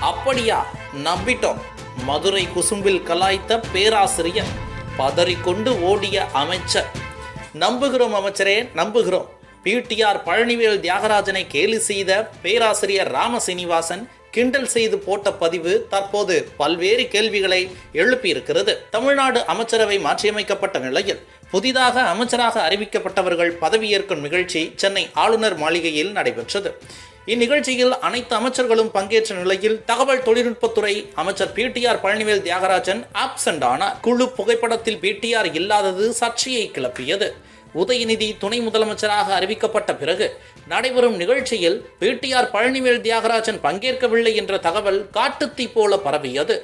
அப்படியா? நம்பிட்டோம். மதுரை குசும்பில் கலாய்த்த பேராசிரியர் பதறிக்கொண்டு ஓடிய அமைச்சர். நம்புகிறோம் அமைச்சரே நம்புகிறோம். பிடிஆர் பழனிவேல் தியாகராஜனை கேலி செய்த பேராசிரியர் ராமசீனிவாசன் கிண்டல் செய்து போட்ட பதிவு தற்போது பல்வேறு கேள்விகளை எழுப்பியிருக்கிறது. தமிழ்நாடு அமைச்சரவை மாற்றியமைக்கப்பட்ட நிலையில் புதிதாக அமைச்சராக அறிவிக்கப்பட்டவர்கள் பதவியேற்கும் நிகழ்ச்சி சென்னை ஆளுநர் மாளிகையில் நடைபெற்றது. இந்நிகழ்ச்சியில் அனைத்து அமைச்சர்களும் பங்கேற்ற நிலையில் தகவல் தொழில்நுட்பத்துறை அமைச்சர் பிடிஆர் பழனிவேல் தியாகராஜன் ஆப்சண்ட் ஆனார். குழு புகைப்படத்தில் பிடிஆர் இல்லாதது சர்ச்சையை கிளப்பியது. உதயநிதி துணை முதலமைச்சராக அறிவிக்கப்பட்ட பிறகு நடைபெறும் நிகழ்ச்சியில் பிடிஆர் பழனிவேல் தியாகராஜன் பங்கேற்கவில்லை என்ற தகவல் காட்டுத்தீ போல பரவியது.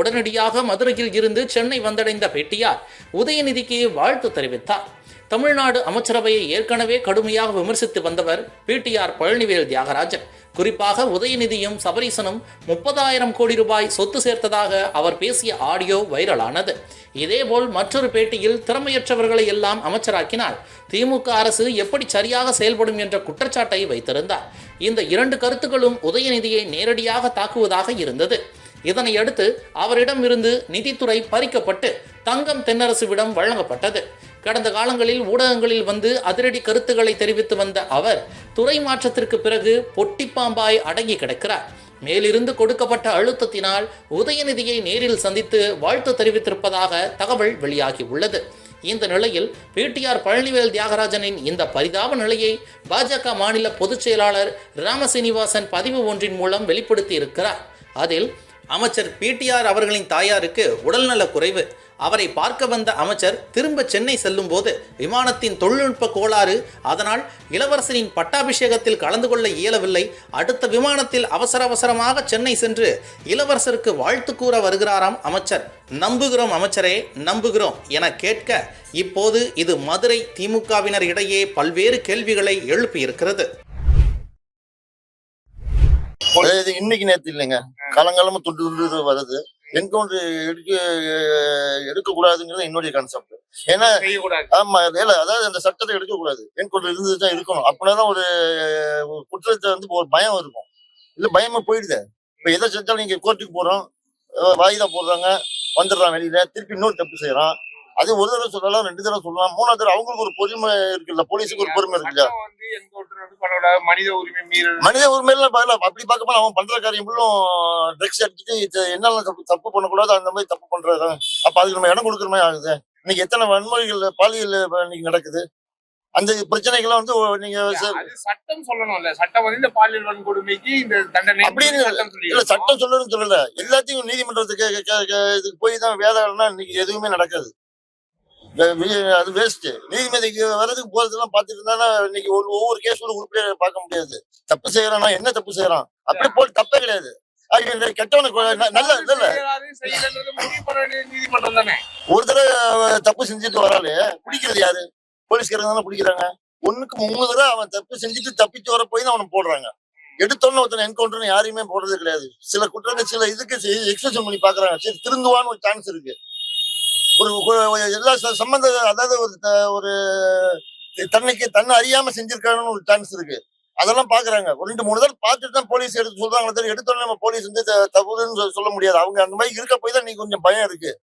உடனடியாக மதுரையில் இருந்து சென்னை வந்தடைந்த பிடிஆர் உதயநிதிக்கு வாழ்த்து தெரிவித்தார். தமிழ்நாடு அமைச்சரவையை ஏற்கனவே கடுமையாக விமர்சித்து வந்தவர் பிடிஆர் பழனிவேல் தியாகராஜன். குறிப்பாக உதயநிதியும் சபரீசனும் முப்பதாயிரம் கோடி ரூபாய் சொத்து சேர்த்ததாக அவர் பேசிய ஆடியோ வைரலானது. இதேபோல் மற்றொரு பேட்டியில் திறமையற்றவர்களை எல்லாம் அமைச்சராக்கினார். திமுக அரசு எப்படி சரியாக செயல்படும் என்ற குற்றச்சாட்டை வைத்திருந்தார். இந்த இரண்டு கருத்துக்களும் உதயநிதியை நேரடியாக தாக்குவதாக இருந்தது. இதனை அடுத்து அவரிடம் இருந்து நிதித்துறை பறிக்கப்பட்டு தங்கம் தென்னரசுவிடம் வழங்கப்பட்டது. கடந்த காலங்களில் ஊடகங்களில் வந்து அதிரடி கருத்துக்களை தெரிவித்து வந்த அவர் துறை மாற்றத்திற்கு பிறகு பொட்டிப்பாம்பாய் அடங்கி கிடக்கிறார். மேலிருந்து கொடுக்கப்பட்ட அழுத்தத்தினால் உதயநிதியை நேரில் சந்தித்து வாழ்த்து தெரிவித்திருப்பதாக தகவல் வெளியாகி உள்ளது. இந்த நிலையில் பிடிஆர் பழனிவேல் தியாகராஜனின் இந்த பரிதாப நிலையை பாஜக மாநில பொதுச் செயலாளர் ராமசீனிவாசன் பதிவு ஒன்றின் மூலம் வெளிப்படுத்தி இருக்கிறார் அதில் அமைச்சர் பிடிஆர் அவர்களின் தாயாருக்கு உடல்நலக் குறைவு அவரை பார்க்க வந்த அமைச்சர் திரும்ப சென்னை செல்லும்போது விமானத்தின் தொழில்நுட்ப கோளாறு அதனால் இளவரசரின் பட்டாபிஷேகத்தில் கலந்து கொள்ள இயலவில்லை. அடுத்த விமானத்தில் அவசர அவசரமாக சென்னை சென்று இளவரசருக்கு வாழ்த்து கூற வருகிறாராம் அமைச்சர். நம்புகிறோம் அமைச்சரே நம்புகிறோம் என கேட்க இப்போது இது மதுரை திமுகவினர் இடையே பல்வேறு கேள்விகளை எழுப்பியிருக்கிறது. இன்னைக்கு நேற்று இல்லைங்க. காலங்காலமா துண்டு துண்டு வருது. என்கவுண்டர் எடுக்க எடுக்க கூடாதுங்கிறது என்னுடைய கான்செப்ட் ஏன்னா ஆமா இல்ல அதாவது அந்த சட்டத்தை எடுக்க கூடாது என்கவுண்டர் இருந்துதான் இருக்கணும். அப்படின்னா ஒரு ஒரு குற்றத்தை வந்து ஒரு பயம் இருக்கும். இல்ல பயமா போயிடுது. இப்ப எதை செஞ்சாலும் நீங்க கோர்ட்டுக்கு போறோம். வாய்தா போடுறாங்க வந்துடுறான் வெளியில. திருப்பி இன்னொரு தப்பு செய்யறான். அது ஒரு தடவை சொல்லலாம் ரெண்டு தடவை சொல்லலாம். மூணாவது தடவை அவங்களுக்கு ஒரு பொறுமை இருக்குல்ல போலீஸுக்கு ஒரு பொறுமை இருக்குல்ல. மனித உரிமை மீறல். மனித உரிமையில அப்படி பார்க்க போனா அவன் பண்ற காரியம் ஃபுல்லும் ட்ரக்ஸ் அடிச்சுட்டு என்னெல்லாம் தப்பு தப்பு பண்ணக்கூடாது அந்த மாதிரி தப்பு பண்றது அப்ப அதுக்கு நம்ம இடம் கொடுக்குற மாதிரி ஆகுது. இன்னைக்கு எத்தனை வன்முறைகள் பாலியல் இன்னைக்கு நடக்குது? அந்த பிரச்சனைகள்லாம் வந்து நீங்க சட்டம் சொல்லணும்ல. சட்டம் வந்து இந்த பாலியல் வன்கொடுமைக்கு இந்த தண்டனை அப்படின்னு இல்ல. சட்டம் சொல்லணும்னு சொல்லல. எல்லாத்தையும் நீதிமன்றத்துக்கு போய் தான் வேலைன்னா இன்னைக்கு எதுவுமே நடக்காது. அது வேஸ்ட் நீதிமதிக்கு வர்றதுக்கு போறதெல்லாம் பார்த்துட்டு இருந்தா இன்னைக்கு ஒரு ஒவ்வொரு கேஸ் கூட உருப்படியா பார்க்க முடியாது. தப்பு செய்யறானா என்ன தப்பு செய்யறான்? அப்படியே போட்டு தப்பே கிடையாது. ஒரு தடவை தப்பு செஞ்சுட்டு வராலே பிடிக்கிறது யாரு? போலீஸ்காரங்க தானே பிடிக்கிறாங்க. ஒண்ணுக்கு மூணு தடவை அவன் தப்பு செஞ்சுட்டு தப்பிச்சு வர போய் தான் அவனை போடுறாங்க. எடுத்தோன்னு ஒருத்தன் என்கவுண்டர்னு யாரையுமே போடுறது கிடையாது. சில குற்றங்கள் சில இதுக்கு எக்ஸ்பிரஷன் பண்ணி பாக்குறாங்க சரி திருந்துவான்னு ஒரு சான்ஸ் இருக்கு. ஒரு எல்லா சம்பந்த அதாவது ஒரு ஒரு தன்னைக்கு தன்னை அறியாம செஞ்சிருக்காங்கன்னு ஒரு சான்ஸ் இருக்கு. அதெல்லாம் பாக்குறாங்க. ஒரு ரெண்டு மூணு தடவை பார்த்துட்டு தான் போலீஸ் எடுத்து சொல்றாங்க தவிர எடுத்தோன்னே நம்ம போலீஸ் வந்து த- சொல்ல- முடியாது. அவங்க அந்த மாதிரி இருக்க போய் தான் நீங்க கொஞ்சம் பயம் இருக்கு.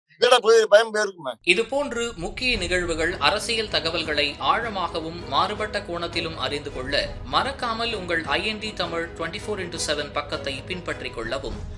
இது போன்று முக்கிய நிகழ்வுகள் அரசியல் தகவல்களை ஆழமாகவும் மாறுபட்ட கோணத்திலும் அறிந்து கொள்ள மறக்காமல் உங்கள் IND Tamil twenty four into seven பக்கத்தை பின்பற்றிக் கொள்ளவும்.